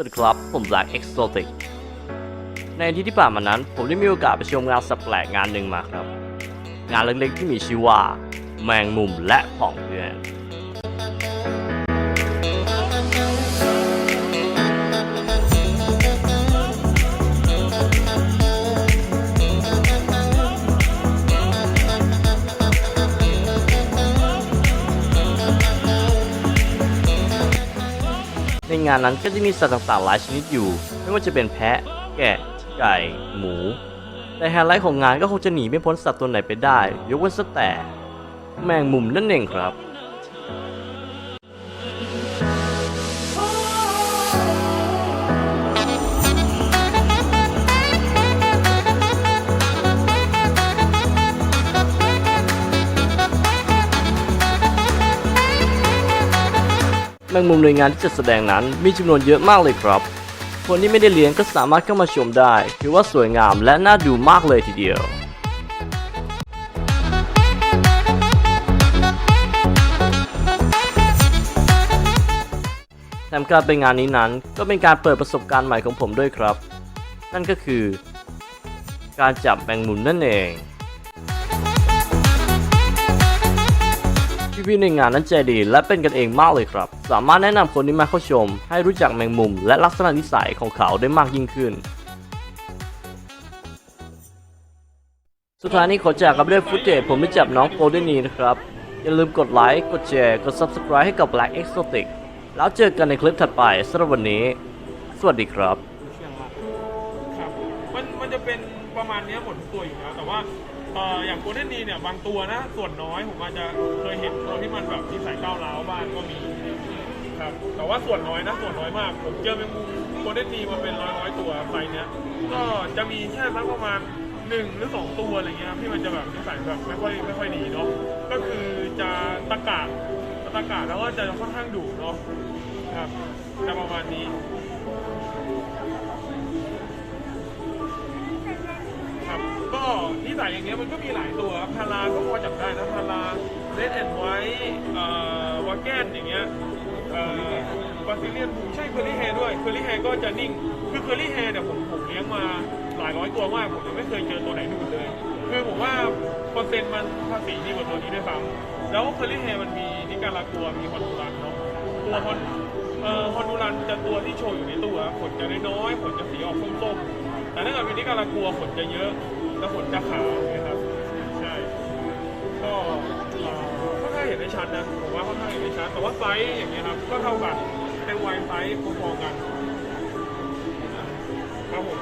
วัสดีครับ ผม Black Exotic ในอาที่ที่ผ่านมานั้น ผมได้มีโอกาสไปชมงานสัตว์แปลกงานหนึ่งมาครับ งานเล็กๆที่มีชื่อว่า แมงมุมและผองเพื่อน ในงานนั้นก็จะมีสัตว์ต่างๆหลายชนิดอยู่ ไม่ว่าจะเป็นแพะ แกะ ไก่ หมู แต่ไฮไลท์ของงานก็คงจะหนีไม่พ้นสัตว์ตัวไหนไปได้ ยกเว้นสแต่แมงมุมนั่นเองครับ แมงมุมในงานที่จัดแสดงนั้นมีจำนวนเยอะมากเลยครับ คนที่ไม่ได้เลี้ยงก็สามารถเข้ามาชมได้ ถือว่าสวยงามและน่าดูมากเลยทีเดียวแถมการไปงานนี้นั้นก็เป็นการเปิดประสบการณ์ใหม่ของผมด้วยครับ นั่นก็คือ การจับแมงมุมนั่นเอง พี่ๆในงานนั้นใจดีและเป็นกันเองมากเลยครับ สามารถแนะนำคนที่มาเข้าชม ให้รู้จักแมงมุม และลักษณะนิสัยของเขาได้มากยิ่งขึ้น สุดท้ายนี้ขอจากกับเรื่องฟุตเทจผมไปจับน้องโกลเด้นนีนะครับ อย่าลืมกดไลค์กดแชร์กด Subscribe ให้กับ Black Exotic แล้วเจอกันในคลิปถัดไปสำหรับวันนี้ สวัสดีครับรายครับมันมันจะเป็นประมาณเนี้ยหมดทุกตัวอยู่แล้วแต่ว่า เอ่ออย่างโกลเด้นนีเนี่ยบางตัวนะ ส่วนน้อยผมอาจจะเคยเห็นตัวที่มันแบบนิสัยก้าวร้าวบ้างก็มีครับแต่ว่าส่วนน้อยนะ ส่วนน้อยมาก ผมเจอแมงมุมโกลเด้นนีมาเป็นร้อยร้อยๆตัวไซส์เนี้ยก็จะมีแค่สักประมาณหนึ่งหรือสองตัวอะไรเงี้ยที่มันจะแบบนิสัยแบบไม่ค่อยไม่ค่อยดีเนาะก็คือจะตะกาดตะกาดแล้วก็จะค่อนข้างดุเนาะครับจะประมาณนี้ นิสัยอย่างเงี้ยมันก็มีหลายตัวครับพาราก็พอจับได้นะพาราเลดแอนไวท์วาแกนอย่างเงี้ยบาซิเลียนใช่เคอรี่แฮร์ด้วยเคอรี่แฮร์ก็จะนิ่ง คือเคอรี่แฮร์เนี่ยผมผมเลี้ยงมาหลายร้อยตัวมาก ผมยังไม่เคยเจอตัวไหนดูดเลย คือผมว่าเปอร์เซ็นต์มันภาษีดีกว่าตัวนี้ด้วยซ้ำแล้วเคอรี่แฮร์มันมีนิการากัวมีฮอนดูรันเนาะตัวฮอนเอ่อฮอนดูรันจะตัวที่โชว์อยู่ในตัวขนจะน้อยๆขนจะสีออกส้มๆแต่ถ้าเกิดเป็นนิการากัวขนจะเยอะ แล้วขนจะขาวนะครับใช่ก็ค่อนข้างเห็นได้ชัดนะผมว่าค่อนข้างเห็นได้ชัดแต่ว่าไซส์อย่างเงี้ยครับก็เท่ากันเป็นไวไซส์พอๆกันครับผม